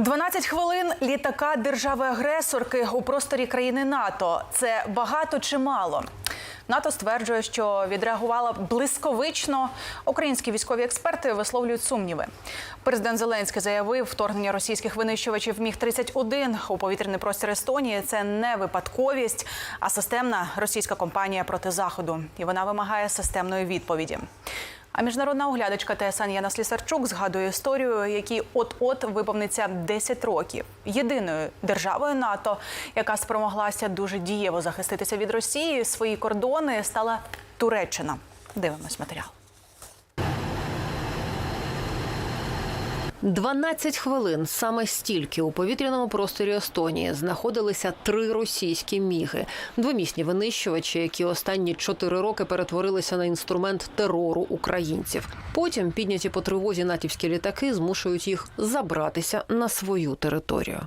12 хвилин літака держави-агресорки у просторі країни НАТО. Це багато чи мало? НАТО стверджує, що відреагувала блисковично. Українські військові експерти висловлюють сумніви. Президент Зеленський заявив, вторгнення російських винищувачів міг 31 у повітряний простір Естонії. Це не випадковість, а системна російська компанія проти заходу. І вона вимагає системної відповіді. А міжнародна оглядачка ТСН Яна Слісарчук згадує історію, якій от-от виповниться 10 років. Єдиною державою НАТО, яка спромоглася дуже дієво захиститися від Росії, свої кордони стала Туреччина. Дивимось матеріал. 12 хвилин саме стільки у повітряному просторі Естонії знаходилися три російські міги, двомісні винищувачі, які останні чотири роки перетворилися на інструмент терору українців. Потім підняті по тривозі натівські літаки змушують їх забратися на свою територію.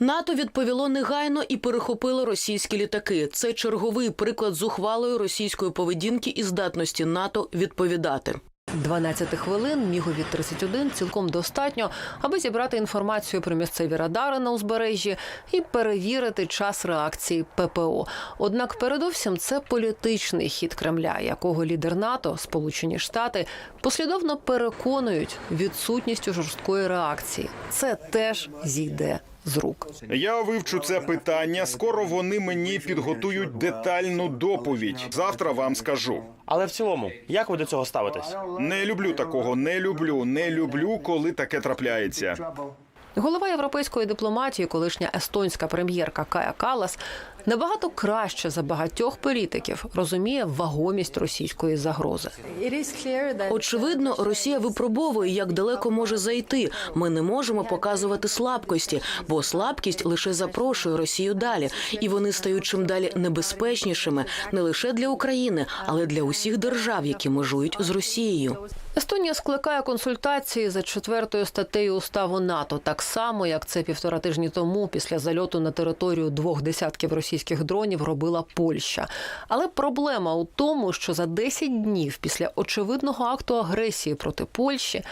НАТО відповіло негайно і перехопило російські літаки. Це черговий приклад зухвалої російської поведінки і здатності НАТО відповідати. 12 хвилин мігові 31 цілком достатньо, аби зібрати інформацію про місцеві радари на узбережжі і перевірити час реакції ППО. Однак, передовсім, це політичний хід Кремля, якого лідер НАТО, Сполучені Штати, послідовно переконують відсутністю жорсткої реакції. Це теж зійде з рук. Я вивчу це питання. Скоро вони мені підготують детальну доповідь. Завтра вам скажу. Але в цілому, як ви до цього ставитесь? Не люблю такого, не люблю, не люблю, коли таке трапляється. Голова європейської дипломатії, колишня естонська прем'єрка Кая Калас, набагато краще за багатьох політиків розуміє вагомість російської загрози. Очевидно, Росія випробовує, як далеко може зайти. Ми не можемо показувати слабкості, бо слабкість лише запрошує Росію далі, і вони стають чим далі небезпечнішими не лише для України, але для усіх держав, які межують з Росією. Естонія скликає консультації за четвертою статтею уставу НАТО, так само як це півтора тижні тому, після зальоту на територію двох десятків російських дронів робила Польща. Але проблема у тому, що за 10 днів після очевидного акту агресії проти Польщі.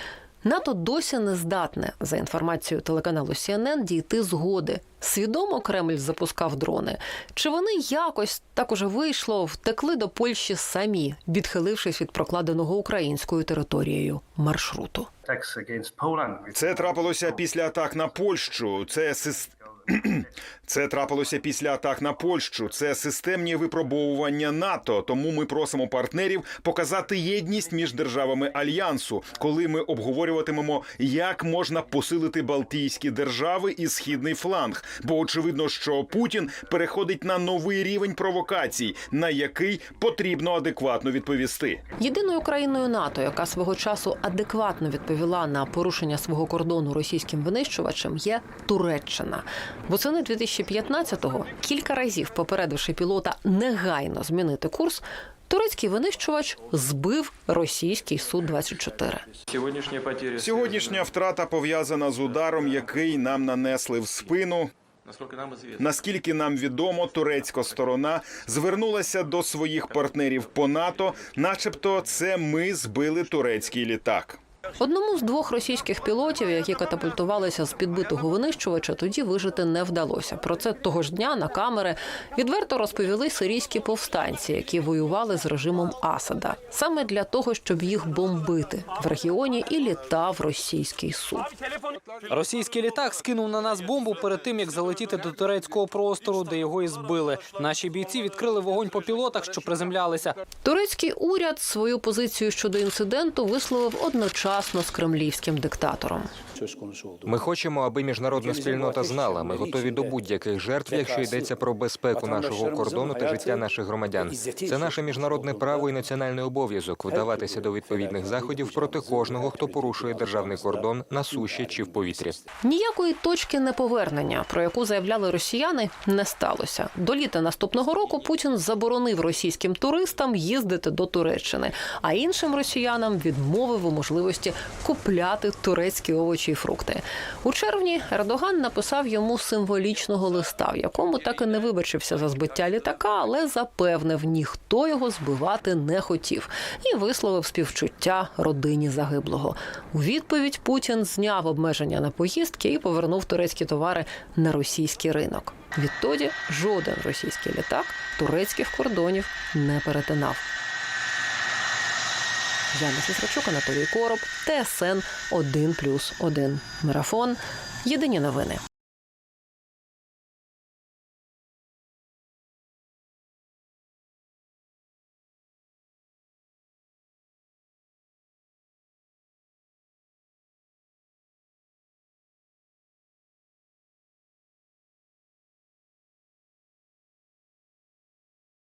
НАТО досі не здатне, за інформацією телеканалу CNN, дійти згоди. Свідомо Кремль запускав дрони. Чи вони якось так уже вийшло, втекли до Польщі самі, відхилившись від прокладеного українською територією маршруту? Це трапилося після атак на Польщу. Це сис... Це трапилося після атак на Польщу. Це системні випробовування НАТО. Тому ми просимо партнерів показати єдність між державами альянсу, коли ми обговорюватимемо, як можна посилити Балтійські держави і східний фланг. Бо очевидно, що Путін переходить на новий рівень провокацій, на який потрібно адекватно відповісти. Єдиною країною НАТО, яка свого часу адекватно відповіла на порушення свого кордону російським винищувачем, є Туреччина. Восени 2015-го, кілька разів попередивши пілота негайно змінити курс, турецький винищувач збив російський су 24 Сегодняшние потери. Сьогоднішня втрата пов'язана з ударом, який нам нанесли в спину. Насколько нам известно. Наскільки нам відомо, турецька сторона звернулася до своїх партнерів по НАТО, начебто, це ми збили турецький літак. Одному з двох російських пілотів, які катапультувалися з підбитого винищувача, тоді вижити не вдалося. Про це того ж дня на камери відверто розповіли сирійські повстанці, які воювали з режимом Асада, саме для того, щоб їх бомбити в регіоні і літав російський суд. Російський літак скинув на нас бомбу перед тим, як залетіти до турецького простору, де його і збили. Наші бійці відкрили вогонь по пілотах, що приземлялися. Турецький уряд свою позицію щодо інциденту висловив одночасно з кремлівським диктатором. Ми хочемо, аби міжнародна спільнота знала. Ми готові до будь-яких жертв, якщо йдеться про безпеку нашого кордону та життя наших громадян. Це наше міжнародне право і національний обов'язок вдаватися до відповідних заходів проти кожного, хто порушує державний кордон на суші чи в повітрі. Ніякої точки неповернення, про яку заявляли росіяни, не сталося. До літа наступного року Путін заборонив російським туристам їздити до Туреччини, а іншим росіянам відмовив у можливості купляти турецькі овочі й фрукти. У червні Ердоган написав йому символічного листа, в якому так і не вибачився за збиття літака, але запевнив, ніхто його збивати не хотів, і висловив співчуття родині загиблого. У відповідь Путін зняв обмеження на поїздки і повернув турецькі товари на російський ринок. Відтоді жоден російський літак турецьких кордонів не перетинав. Яна Сісрачук, Анатолій Короб, ТСН 1+,1. Марафон. Єдині новини.